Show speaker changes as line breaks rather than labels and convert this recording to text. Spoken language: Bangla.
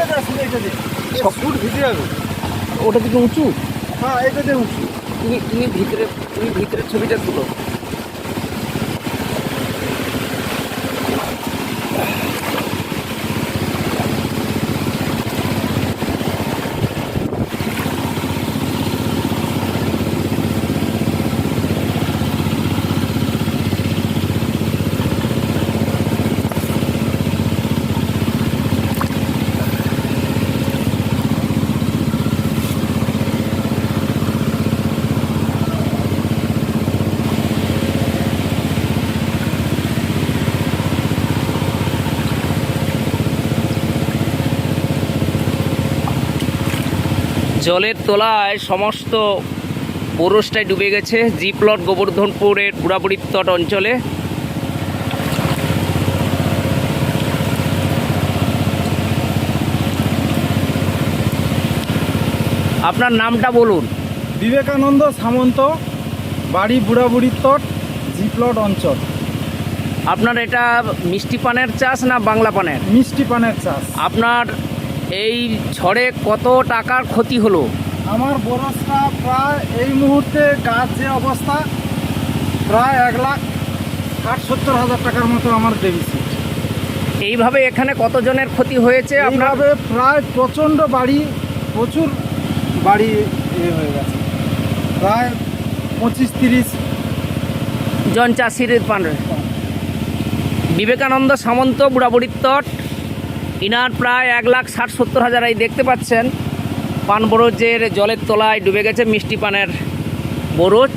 এইটা ফুট যাবে।
ওটা থেকে উঁচু?
হ্যাঁ এইটা দিয়ে উঁচু।
তুমি তুমি ভিতরে তুমি ভিতরে ছবিটা তুলো। জলের তলায় সমস্ত পৌরসটাই ডুবে গেছে। জি প্লট গোবর্ধনপুরের পুরাপুরি তট অঞ্চলে। আপনার নামটা বলুন।
বিবেকানন্দ সামন্ত বাড়ি বুড়াবুড়ির তট জিপ্লট অঞ্চল।
আপনার এটা মিষ্টি পানের চাষ না বাংলা পানের?
মিষ্টি পানের চাষ।
আপনার এই ঝড়ে কত টাকার ক্ষতি হলো?
আমার বরসটা প্রায় এই মুহূর্তে গাছ যে অবস্থা প্রায় এক লাখ ষাট সত্তর হাজার টাকার মতো আমার ডেবিসিট
এইভাবে এখানে কতজনের ক্ষতি হয়েছে
এইভাবে প্রায় প্রচণ্ড বাড়ি প্রচুর বাড়ি ইয়ে হয়ে গেছে। প্রায় পঁচিশ তিরিশ
জন চাষির পান বিবেকানন্দ সামন্ত বুড়াবুড়ির তট। ইনার প্রায় এক লাখ ষাট সত্তর হাজার এই দেখতে পাচ্ছেন। পান বরজের জলের তলায় ডুবে গেছে মিষ্টি পানের বরজ।